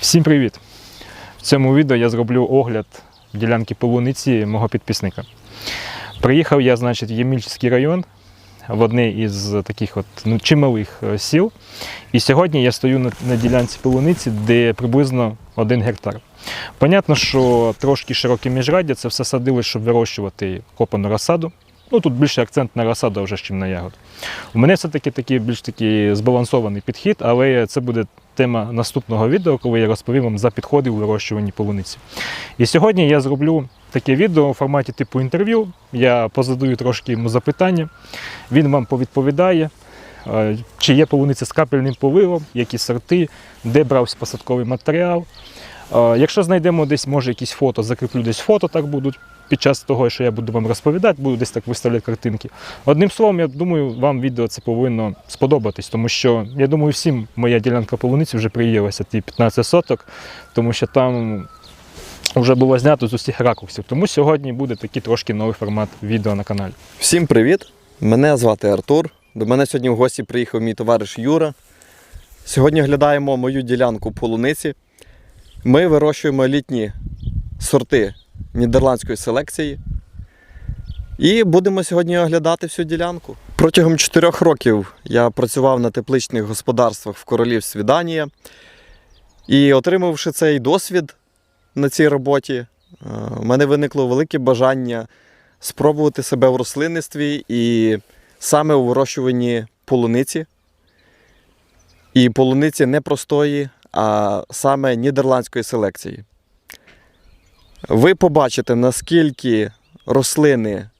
Всім привіт! В цьому відео я зроблю огляд ділянки полуниці мого підписника. Приїхав я, значить, в Ємільчицький район в одне із таких от ну, чималих е, сіл. І сьогодні я стою на, на ділянці полуниці, де приблизно 1 гектар. Понятно, що трошки широке міжраддя, це все садили, щоб вирощувати копану розсаду. Ну тут більше акцент на розсаду вже, ніж на ягод. У мене все-таки такий більш такий збалансований підхід, але це буде тема наступного відео, коли я розповім вам за підходи у вирощуванні полуниці. І сьогодні я зроблю таке відео у форматі типу інтерв'ю. Я позадаю трошки йому запитання, він вам повідповідає, е, чи є полуниця з капельним поливом, які сорти, де брався посадковий матеріал. Е, Якщо знайдемо десь, може, якісь фото, закріплю десь фото, так будуть під час того, що я буду вам розповідати, буду десь так виставляти картинки. Одним словом, я думаю, вам відео це повинно сподобатись, тому що я думаю, всім моя ділянка полуниці вже приїлася ті 15 соток, тому що там вже було знято з усіх ракурсів. Тому сьогодні буде такий трошки новий формат відео на каналі. Всім привіт! Мене звати Артур. До мене сьогодні в гості приїхав мій товариш Юра. Сьогодні оглядаємо мою ділянку полуниці. Ми вирощуємо літні сорти нідерландської селекції. І будемо сьогодні оглядати всю ділянку. Протягом 4 років я працював на тепличних господарствах в королівстві Данія. І отримавши цей досвід на цій роботі, е, в мене виникло велике бажання спробувати себе в рослинництві і саме у вирощуванні полуниці. І полуниці не простої, а саме нідерландської селекції. Ви побачите, наскільки рослини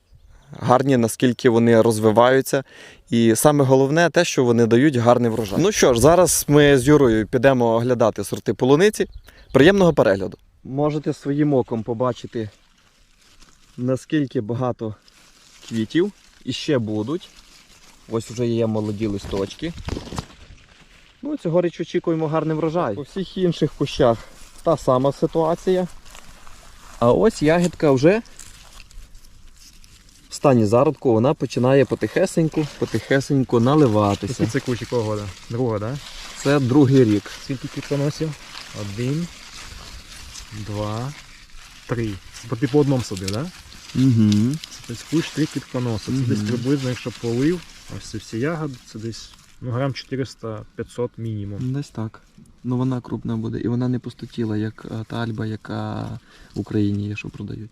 гарні, наскільки вони розвиваються. І саме головне те, що вони дають гарний врожай. Ну що ж, зараз ми з Юрою підемо оглядати сорти полуниці. Приємного перегляду. Можете своїм оком побачити, наскільки багато квітів і ще будуть. Ось вже є молоді листочки. Ну, цьогоріч очікуємо гарний врожай. По всіх інших кущах та сама ситуація. А ось ягідка вже в стані зародку, вона починає потихесеньку, потихесеньку наливатися. Це кущ якого года? Друга, так? Да? Це другий рік. Скільки квітконосів? Один, два, три. По типу одному собі, так? Да? Угу. Це кущ три квітконоси. Це Мгм. десь приблизно, якщо полив, ось це всі ягоди, це десь ну, грам 400-500 мінімум. Десь так. Ну вона крупна буде і вона не пустотіла, як е, та альба, яка в Україні є, що продають.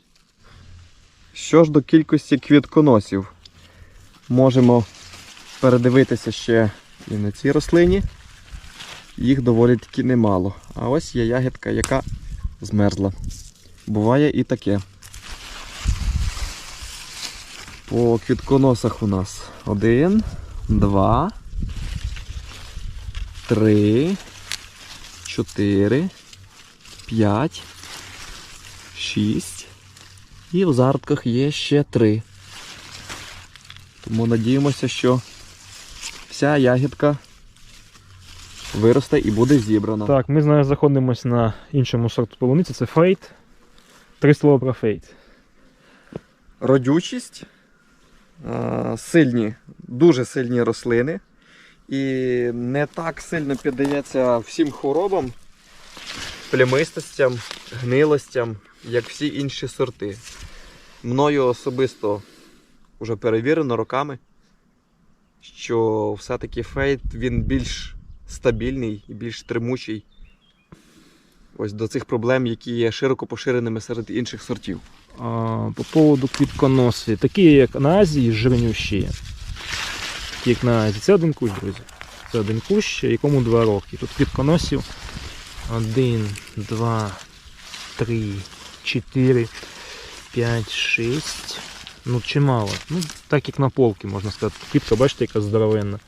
Що ж до кількості квітконосів, можемо передивитися ще і на цій рослині. Їх доволі таки немало. А ось є ягідка, яка змерзла. Буває і таке. По квітконосах у нас один, два, три, чотири, п'ять, шість. І в зародках є ще три. Тому надіємося, що вся ягідка виросте і буде зібрана. Так, ми зараз знаходимося на іншому сорту полуниці, це фейт. Три слова про фейт. Родючість, сильні, дуже сильні рослини. І не так сильно піддається всім хворобам, плямистостям, гнилостям, як всі інші сорти. Мною особисто вже перевірено роками, що все-таки фейт він більш стабільний і більш тримучий ось до цих проблем, які є широко поширеними серед інших сортів. А, по поводу квітконосів. Такі, як на Азії, жирнющі. Як на. Це один кущ, друзі. Це один кущ, якому два роки. Тут квітконосів один, два, три, чотири, п'ять, шість. Ну, чимало. Ну, так як на полки, можна сказати. Квітка, бачите, яка здоровенна.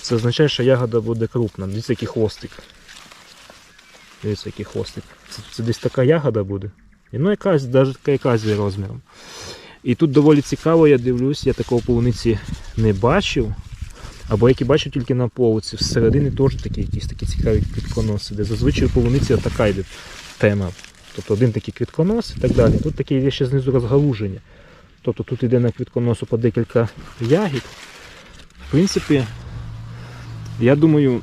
Це означає, що ягода буде крупна. Дивіться, який хвостик. Дивіться, який хвостик. Це, це десь така ягода буде. І, Ну, якась, навіть якась розміром. І тут доволі цікаво, я дивлюсь, я такого полуниці не бачив. Або які бачив тільки на полиці. Всередині теж такі якісь такі цікаві квітконоси, де зазвичай у полуниці така йде тема. Тобто один такий квітконос і так далі. Тут таке є ще знизу розгалуження. Тобто тут йде на квітконосу по декілька ягід. В принципі, я думаю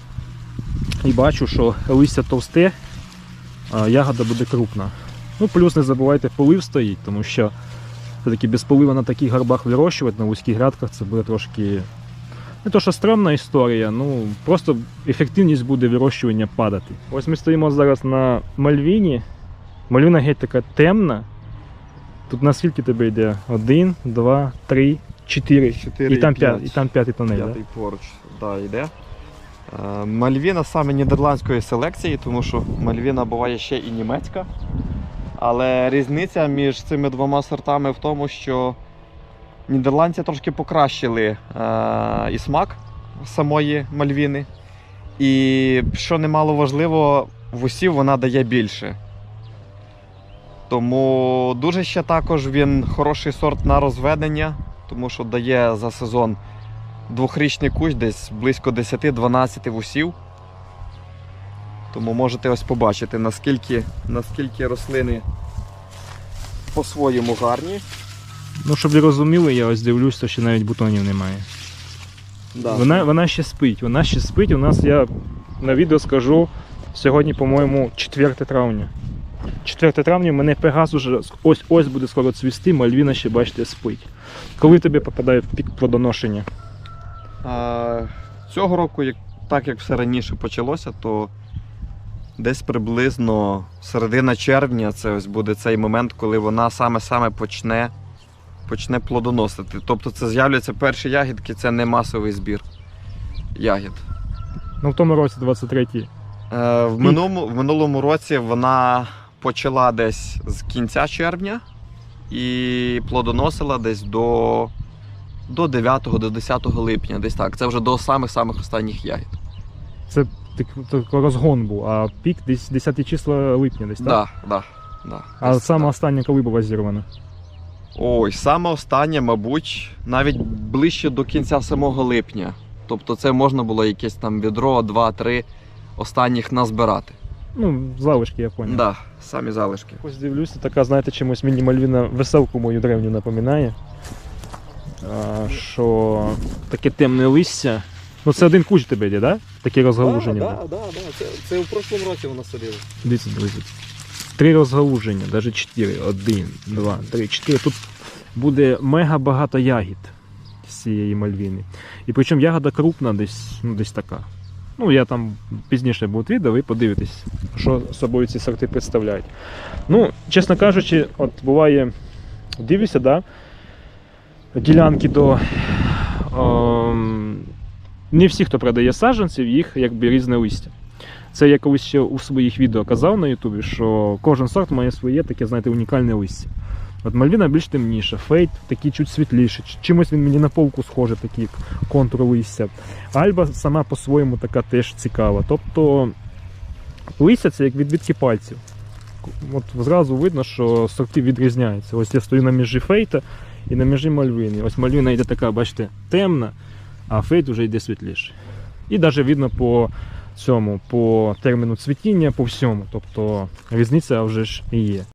і бачу, що листя товсте, а ягода буде крупна. Ну, плюс не забувайте, полив стоїть, тому що все-таки без полива на таких горбах вирощувати на вузьких грядках це буде трошки. Не то, що странна історія, ну просто ефективність буде вирощування падати. Ось ми стоїмо зараз на Мальвіні. Мальвіна геть така темна. Тут наскільки тебе йде? Один, два, три, чотири. Чотири І там, і п'ят, і там п'ятий тонель. Да? П'ятий поруч да, йде. Е, Мальвіна саме нідерландської селекції, тому що Мальвіна буває ще і німецька. Але різниця між цими двома сортами в тому, що нідерландці трошки покращили е, і смак самої Мальвіни. І що немало важливо, вусів вона дає більше. Тому дуже ще також він хороший сорт на розведення, тому що дає за сезон двохрічний кущ, десь близько 10-12 вусів. Тому можете ось побачити, наскільки, наскільки рослини по-своєму гарні. Ну, щоб ви розуміли, я ось дивлюсь, то ще навіть бутонів немає. Да. Вона, вона ще спить. Вона ще спить. У нас я на відео скажу сьогодні, по-моєму, 4 травня. 4 травня в мене Пегас уже ось ось буде скоро цвісти, Мальвіна ще, бачите, спить. Коли тобі попадає в пік плодоношення? А, цього року, як, так як все раніше почалося, то десь приблизно середина червня це ось буде цей момент, коли вона саме-саме почне, почне плодоносити. Тобто це з'являться перші ягідки, це не масовий збір ягід. Ну, в тому році 23-й. Е, в, минулому, в минулому році вона почала десь з кінця червня і плодоносила десь до, до 9 до 10 липня. Десь так. Це вже до самих-самих останніх ягід. Це так, так розгон був, а пік десь 10 числа липня десь, так? Да, да, да, А десь саме так. остання коли була зірвана? Ой, саме останнє, мабуть, навіть ближче до кінця самого липня. Тобто це можна було якесь там відро, два-три останніх назбирати. Ну, залишки, я поняв. Да, самі залишки. Ось дивлюся, така, знаєте, чимось мені Мальвіна веселку мою древню напоминає. А, що таке темне листя. Ну це один кущ тебе йде, да? Таке розгалуження. да? да, да. Це, це у прошлому році вона садила. Дивіться, друзі. Три розгалуження, навіть чотири. Один, два, три, чотири. Тут буде мега багато ягід з цієї мальвіни. І причому ягода крупна, десь, ну, десь така. Ну, я там пізніше буде відео, ви подивитесь, що собою ці сорти представляють. Ну, чесно кажучи, от буває, дивлюся, да, ділянки до. Ем, не всі, хто продає саджанців, їх якби різне листя. Це я колись ще у своїх відео казав на Ютубі, що кожен сорт має своє таке, знаєте, унікальне листя. От Мальвіна більш темніша, фейт такий чуть світліший. Чимось він мені на полку схожий, такий контур листя. Альба сама по-своєму така теж цікава. Тобто листя це як відбитки пальців. От зразу видно, що сорти відрізняються. Ось я стою на межі фейта і на межі Мальвіни. Ось Мальвіна йде така, бачите, темна, а фейт вже йде світліший. І навіть видно по цьому, по терміну цвітіння, по всьому. Тобто різниця вже ж є.